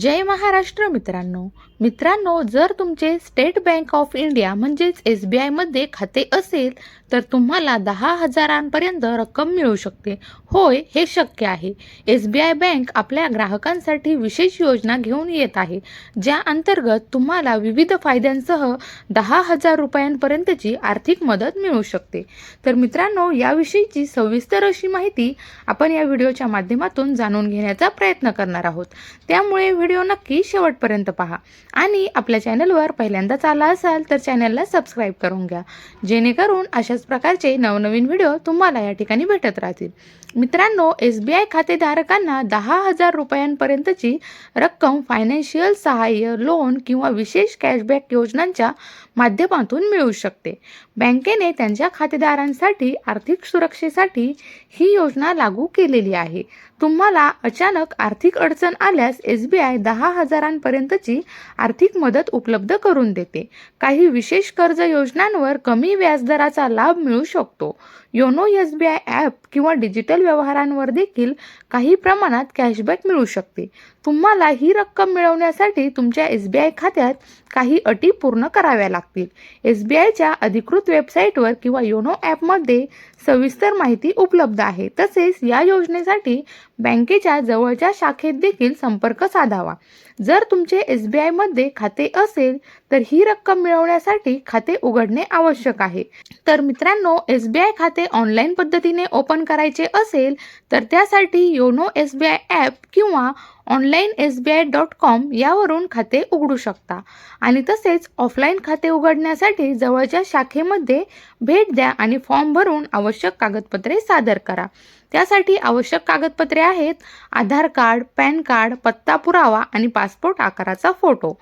जय महाराष्ट्र मित्रांनो. मित्रांनो जर तुमचे स्टेट बँक ऑफ इंडिया म्हणजेच एस बी आयमध्ये खाते असेल तर तुम्हाला दहा हजारांपर्यंत रक्कम मिळू शकते. होय हे शक्य आहे. एस बी आय बँक आपल्या ग्राहकांसाठी विशेष योजना घेऊन येत आहे ज्या अंतर्गत तुम्हाला विविध फायद्यांसह दहा हजार रुपयांपर्यंतची आर्थिक मदत मिळू शकते. तर मित्रांनो याविषयीची सविस्तर अशी माहिती आपण या व्हिडिओच्या माध्यमातून जाणून घेण्याचा प्रयत्न करणार आहोत. त्यामुळे व्हिडिओ नक्की शेवटपर्यंत पहा. आणि आपल्या चॅनलवर पहिल्यांदाच आला असाल तर चॅनलला सबस्क्राईब करून घ्या. जेणेकरून अशाच प्रकारचे नवनवीन व्हिडिओ तुम्हाला या ठिकाणी भेटत राहतील. मित्रांनो एस बी आय खातेधारकांना दहा हजार रुपयांपर्यंतची रक्कम फायनान्शियल सहाय्य लोन किंवा विशेष कॅशबॅक योजनांच्या माध्यमातून मिळू शकते. बँकेने त्यांच्या खातेदारांसाठी आर्थिक सुरक्षेसाठी ही योजना लागू केलेली आहे. तुम्हाला अचानक आर्थिक अडचण आल्यास एस बी आय दहा हजारांपर्यंतची आर्थिक मदत उपलब्ध करून देते. काही विशेष कर्ज योजनांवर कमी व्याजदराचा लाभ मिळू शकतो. YONO S B I app किंवा डिजिटल व्यवहारांवर देखील काही प्रमाणात कॅशबॅक मिळू शकते. तुम्हाला ही रक्कम मिळवण्यासाठी तुमच्या एस बी आय खात्यात काही अटी पूर्ण कराव्या लागतील. एस बी आयच्या अधिकृत वेबसाईटवर किंवा योनो ॲपमध्ये सविस्तर माहिती उपलब्ध आहे. तसेच या योजनेसाठी बँकेच्या जवळच्या शाखेत देखील संपर्क साधावा. जर तुमचे एस बी आयमध्ये खाते असेल तर ही रक्कम मिळवण्यासाठी खाते उघडणे आवश्यक आहे. तर मित्रांनो एस बी आय खाते ऑनलाईन पद्धतीने ओपन करायचे असेल तर त्यासाठी YONO S B I app किंवा online S B I dot com यावरून खाते उघडू शकता. आणि तसेच ऑफलाईन खाते उघडण्यासाठी जवळच्या शाखेमध्ये भेट द्या आणि फॉर्म भरून आवश्यक कागदपत्रे सादर करा. त्यासाठी आवश्यक कागदपत्रे आहेत आधार कार्ड पॅन कार्ड पत्ता पुरावा आणि पासपोर्ट आकाराचा फोटो.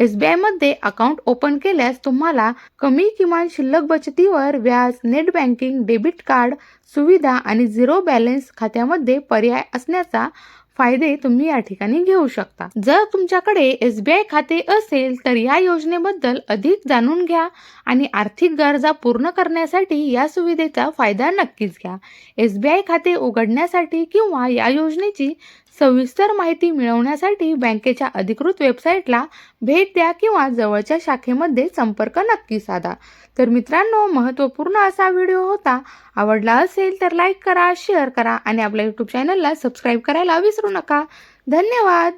एस बी आयमध्ये अकाउंट ओपन केल्यास तुम्हाला कमी किमान शिल्लक बचतीवर व्याज नेट बँकिंग डेबिट कार्ड सुविधा आणि झिरो बॅलन्स खात्यामध्ये पर्याय असण्याचा फायदे तुम्ही या ठिकाणी घेऊ शकता. जर तुमच्याकडे एस बी आय खाते असेल तर या योजनेबद्दल अधिक जाणून घ्या आणि आर्थिक गरजा पूर्ण करण्यासाठी या सुविधेचा फायदा नक्कीच घ्या. एस बी आय खाते उघडण्यासाठी किंवा या योजनेची सविस्तर माहिती मिळवण्यासाठी बँकेच्या अधिकृत वेबसाईटला भेट द्या किंवा जवळच्या शाखेमध्ये संपर्क नक्की साधा. तर मित्रांनो महत्त्वपूर्ण असा व्हिडिओ होता. आवडला असेल तर लाईक करा शेअर करा आणि आपल्या यूट्यूब चॅनलला सबस्क्राईब करायला विसरू नका. धन्यवाद!